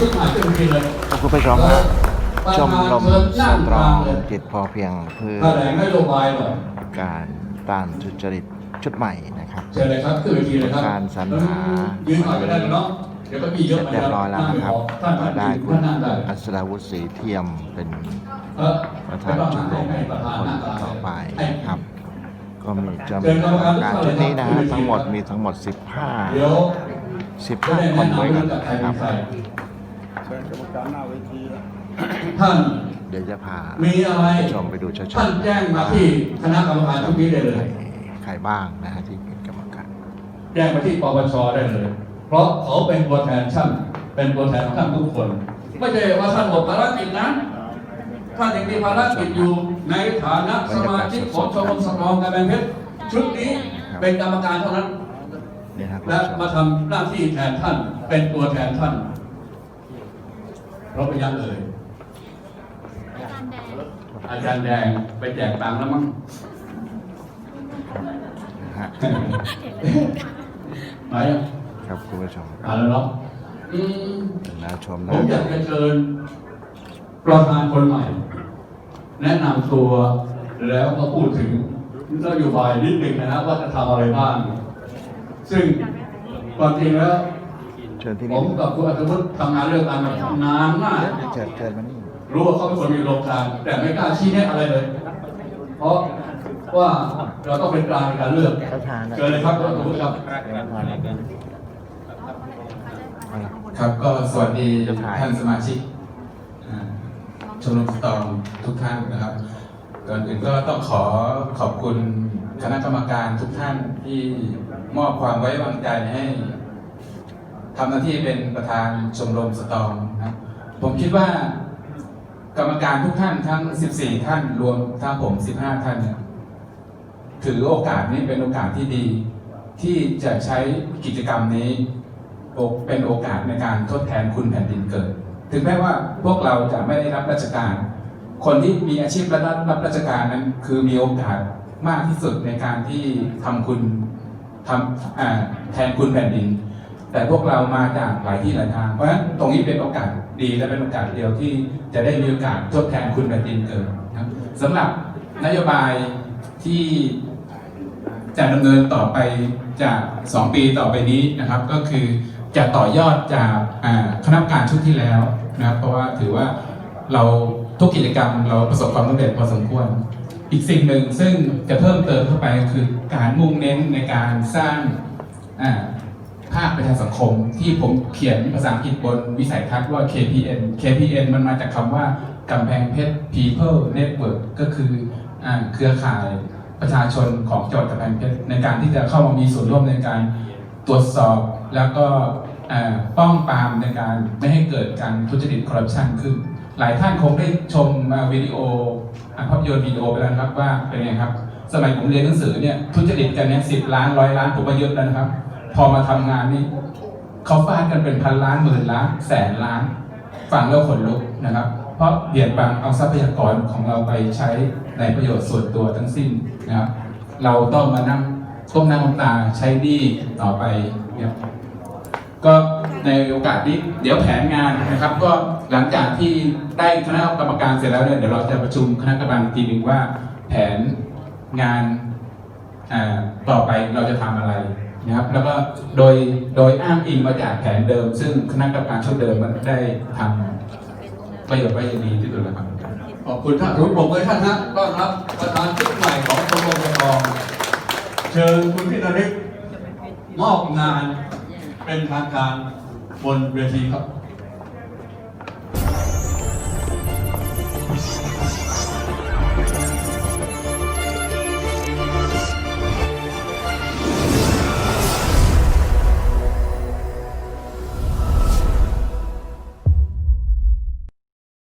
คุณผู้ชมฮะชมรมสตรองจิตพอเพียงเพื่อแถลงนโยบายหน่อยการต้านทุจริตชุดใหม่นะครับเชิญเลยครับขึ้นเวทีเลยครับการสรรหายืนหน่อยก็ได้แล้วเนาะเดี๋ยวก็มีเยเสอะร็จเรียบร้อยแล้วนะครับท่านก็ท่านได้ยืนคุท่าณนนั่งได้อัศราวุฒิศรีเทียมเป็นเออประธานชมรมให้ประธานคนนั่งต่อไปให้นะครับก็มีจำนวนกรรมการชุดนี้นะฮะทั้งหมดมีทั้งหมดเดี๋ยว15จะได้15 คนแนะด้วยนำกัเรื่อนงจากใครนะคเป็รับนใคร เชิญกรรมการหน้าเวทีแล้วท่านเดี๋ยวจะพามีอะไรชมไปดูชัดๆท่านแจ้งมาที่คณะกรรมการชุดนี้ได้เลย ใครบ้างนะฮะที่เป็นกรรมการ แจ้งมาที่ปปชได้เลย เพราะเขาเป็นตัวแทนท่านเป็นตัวแทนของท่านทุกคน ไม่ใช่ว่าท่านหมดภารกิจนะท่านยังมีภารกิจอยู่ในฐานะสมาชิกของชมรมสตรองการแบงเพชรชุดนี้เป็นกรรมการเท่านั้นนี่นะครับคุณและผู้ชมมาทำหน้าที่แทนท่านเป็นตัวแทนท่าน เพราะไปยังเอ่ยอาจารย์แดงไปแจกตังค์แล้วมั้งนะฮะไหนอะครับคุณผู้ชมคอ่ารับนแล้วเนาะอืมนะชมผนะมอยากจะเชิญประธานคนใหม่ แนะนำตัวแล้วก็พูดถึงนโยบายนิดหนึ่งนะครับว่าจะทำอะไรบ้าง ซึ่งความจริงแล้วเชิญที่ผนี่มกับคุณอัธวุฒิทำงานเรื่องการเมืองนานมาก เชิญเชิญมานี่รู้ว่าเขาเป็นคนมีโรงการแต่ไม่กล้าชี้แนะอะไรเลย เพราะว่าเราต้องเป็นกลางในการเลือกประธานนะเชิญเลยครับคุณอัธวุฒิครับเอาละครับก็สวัสดีจะถ่ายท่านสมาชิกอ่าชมรมสตรองทุกท่านนะครับก่อนอื่นก็ต้องขอขอบคุณคณะกรรมการทุกท่านที่มอบความไว้วางใจให้ ทำหน้าที่เป็นประธานชมรมสตองนะครับผมคิดว่ากรรมการทุกท่านทั้ง 14 ท่านรวมทั้งผม 15 ท่านเนี่ยถือโอกาสนี้เป็นโอกาสที่ดี ที่จะใช้กิจกรรมนี้เป็นโอกาสในการทดแทนคุณแผ่นดินเกิด ถึงแม้ว่าพวกเราจะไม่ได้รับราชการ คนที่มีอาชีพรับรับราชการนั้น คือมีโอกาสมากที่สุดในการที่ทำคุณทำแทนคุณแผ่นดิน แต่พวกเรามาจากหลายที่หลายทาง เพราะฉะนั้นตรงนี้เป็นโอกาสดีและเป็นโอกาสเดียวที่จะได้มีโอกาสทดแทนคุณแผ่นดินเกิดครับสำหรับนโยบายที่จะดำเนินต่อไปจาก 2 ปีต่อไปนี้นะครับ ก็คือจะต่อยอดจากอ่าคณะกรรมการชุดที่แล้วนะครับเพราะว่าถือว่าเราทุกกิจกรรมเราประสบความสำเร็จพอสมควร อีกสิ่งหนึ่งซึ่งจะเพิ่มเติมเข้าไปคือการมุ่งเน้นในการสร้าง ภาคประชาสังคมที่ผมเขียนภาษาอังกฤษบนวิสัยทัศน์ว่า KPN KPN มันมาจากคำว่ากำแพงเพชร People Network ก็คือเครือข่ายประชาชนของจังหวัดกำแพงเพชรในการที่จะเข้ามามีส่วนร่วมในการตรวจสอบแล้วก็ป้องปรามในการไม่ให้เกิดการทุจริตคอร์รัปชันขึ้น หลายท่านคงได้ชมวิดีโออภาพยนตร์วิดีโอไปแล้วครับว่าเป็นไงครับ สมัยผมเรียนหนังสือเนี่ยทุจริตกันเนี่ยสิบล้านร้อยล้านผมว่าเยอะแล้วนะครับ พอมาทำงานนี่เขาฟาดกันเป็นพันล้านหมื่นล้าน แสนล้านฟังแล้วขนลุกนะครับ เพราะเบียดบังเอาทรัพยากรของเราไปใช้ในประโยชน์ส่วนตัวทั้งสิ้นนะครับเราต้องมานั่งก้มหน้าก้มตาใช้หนี้ต่อไปนะก็ในโอกาสนี้เดี๋ยวแผนงานนะครับ ก็หลังจากที่ได้คณะกรรมการเสร็จแล้วเนี่ยเดี๋ยวเราจะประชุมคณะกรรมการทีหนึ่งว่า แผนงานต่อไปเราจะทำอะไร นะครับแล้วก็โดยโดยอ้างอิงมาจากแผนเดิม ซึ่งคณะกรรมการชุดเดิมมันได้ทำประโยชน์ไว้ย่างดีที่สุดแล้วครับขอบคุณท่านรุ่นผมเลยท่านนะต้อนรับประธานชุดใหม่ของชมรมกระทองเชิญคุณพินาริกมอบงานเป็นทางการบนเวทีครับ